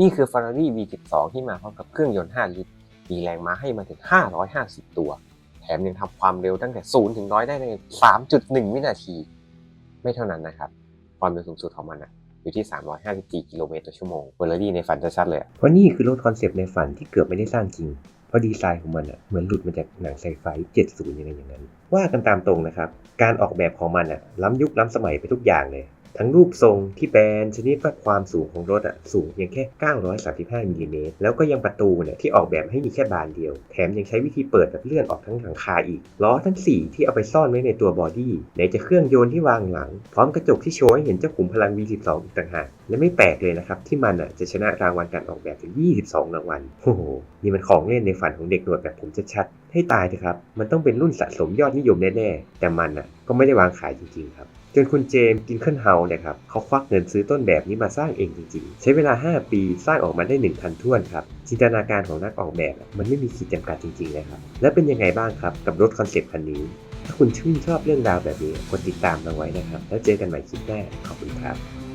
นี่คือ Ferrari V12 ที่มาพร้อมกับเครื่องยนต์ 5 ลิตร มีแรงม้าให้มาถึง 550 ตัว แถมยังทำความเร็วตั้งแต่ 0 ถึง 100 ได้ใน 3.1 วินาที ไม่เท่านั้นนะครับ ความเร็วสูงสุดของมันอะอยู่ที่ 354 กิโลเมตรต่อชั่วโมง Ferrari ในฝันชัดๆเลย เพราะนี่คือรถคอนเซปต์ในฝันที่เกือบไม่ได้สร้างจริง เพราะดีไซน์ของมันอะเหมือนหลุดมาจากหนังไซไฟ 70ยังไงอย่างนั้น ว่ากันตามตรงนะครับ การออกแบบของมันอะล้ำยุคล้ำสมัยไปทุกอย่างเลย ทั้งรูปทรงที่แบนชนิดว่าความสูงของรถอะสูงเพียงแค่ 935มิลลิเมตรแล้วก็ยังประตูเนี่ยที่ออกแบบให้มีแค่บานเดียว แถมยังใช้วิธีเปิดแบบเลื่อนออกทั้งหลังคาอีก ล้อทั้ง 4 ที่เอาไปซ่อนไว้ในตัวบอดี้ไหนจะเครื่องยนต์ที่วางหลัง พร้อมกระจกที่โชว์ให้เห็นเจ้าขุมพลัง V12 อีกต่างหากและไม่แปลกเลยนะครับที่มันอะจะชนะรางวัลการออกแบบถึง 22 รางวัลโอ้โหนี่มันของเล่นในฝันของเด็กหนวดแบบผมชัดๆให้ตายเถอะครับมันต้องเป็นรุ่นสะสมยอดนิยมแน่ๆแต่มันอะก็ไม่ได้วางขายจริงๆครับ จนคุณเจมส์กินเคิลเฮาเนี่ยครับเขาควักเงินซื้อต้นแบบนี้มาสร้างเองจริงๆ ใช้เวลา 5 ปีสร้างออกมาได้1คันท่วนครับ จินตนาการของนักออกแบบมันไม่มีขีดจำกัดจริงๆเลยครับ และเป็นยังไงบ้างครับ กับรถคอนเซปต์คันนี้ ถ้าคุณชื่นชอบเรื่องราวแบบนี้กดติดตามเราไว้นะครับ แล้วเจอกันใหม่คลิปหน้าขอบคุณครับ